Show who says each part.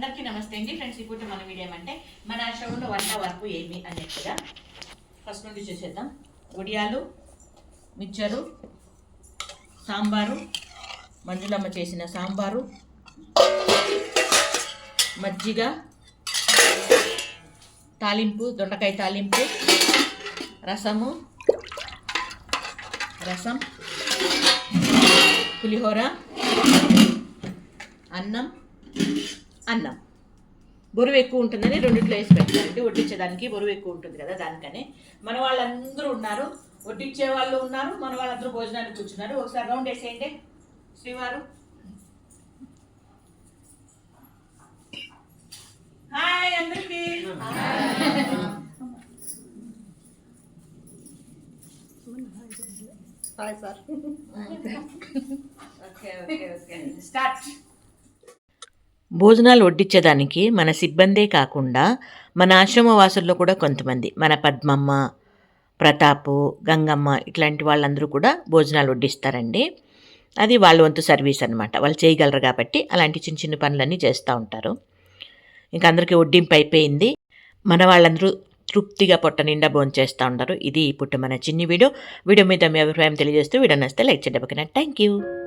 Speaker 1: అందరికీ నమస్తే అండి. ఫ్రెండ్స్ ఇప్పుడు మన వీడియో ఏమంటే మన షోలో వంట వరకు ఏమి అన్నట్టుగా ఫస్ట్ నుండి చూసేద్దాం. గుడియాలు మిక్చరు సాంబారు మంజులమ్మ చేసిన సాంబారు మజ్జిగ తాలింపు దొండకాయ తాలింపు రసము రసం పులిహోర అన్నం అన్నం. బరువు ఎక్కువ ఉంటుందని రెండిట్లో వేసి పెట్టారండి వడ్డించేదానికి బరువు ఎక్కువ ఉంటుంది కదా దానికనే. మన వాళ్ళందరూ ఉన్నారు వడ్డించే వాళ్ళు ఉన్నారు మన వాళ్ళందరూ భోజనానికి కూర్చున్నారు. ఒకసారి రౌండ్ వేసేయండి. శ్రీవారు. హాయ్ అందరికీ.
Speaker 2: Hi sir.
Speaker 1: Okay okay okay. Start.
Speaker 3: భోజనాలు వడ్డించేదానికి మన సిబ్బందే కాకుండా మన ఆశ్రమ వాసుల్లో కూడా కొంతమంది. మన పద్మమ్మ ప్రతాపు గంగమ్మ ఇట్లాంటి వాళ్ళందరూ కూడా భోజనాలు వడ్డిస్తారండి. అది వాళ్ళ వంతు సర్వీస్ అనమాట వాళ్ళు చేయగలరు కాబట్టి అలాంటి చిన్న చిన్న పనులన్నీ చేస్తూ ఉంటారు. ఇంకా అందరికీ వడ్డింపు అయిపోయింది. మన వాళ్ళందరూ తృప్తిగా పొట్ట నిండా భోజనం చేస్తూ ఉంటారు. ఇది ఇప్పుడు మన చిన్ని వీడియో. వీడియో మీద మీ అభిప్రాయం తెలియజేస్తూ వీడియో నచ్చితే లైక్ చేయడం థ్యాంక్ యూ.